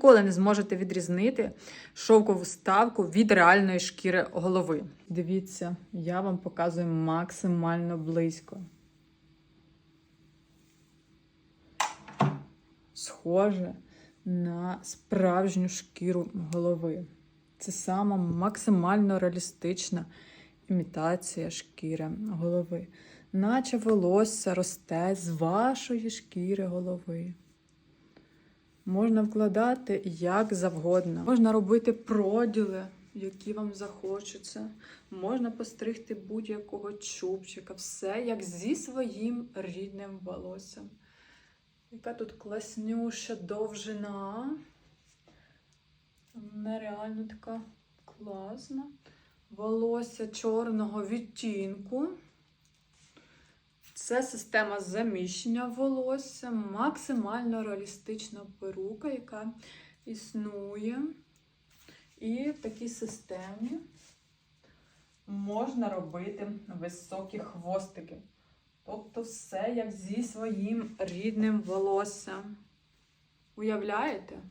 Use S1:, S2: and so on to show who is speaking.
S1: ніколи не зможете відрізнити шовкову ставку від реальної шкіри голови. Дивіться, я вам показую максимально близько. Схоже на справжню шкіру голови. Це сама максимально реалістична імітація шкіри голови, наче волосся росте з вашої шкіри голови. Можна вкладати як завгодно. Можна робити проділи, які вам захочеться. Можна постригти будь-якого чубчика. Все як зі своїм рідним волоссям. Яка тут класнюща довжина. Нереально така класна. Волосся чорного відтінку. Це система заміщення волосся, максимально реалістична перука, яка існує. І в такій системі можна робити високі хвостики. Тобто все як зі своїм рідним волоссям. Уявляєте?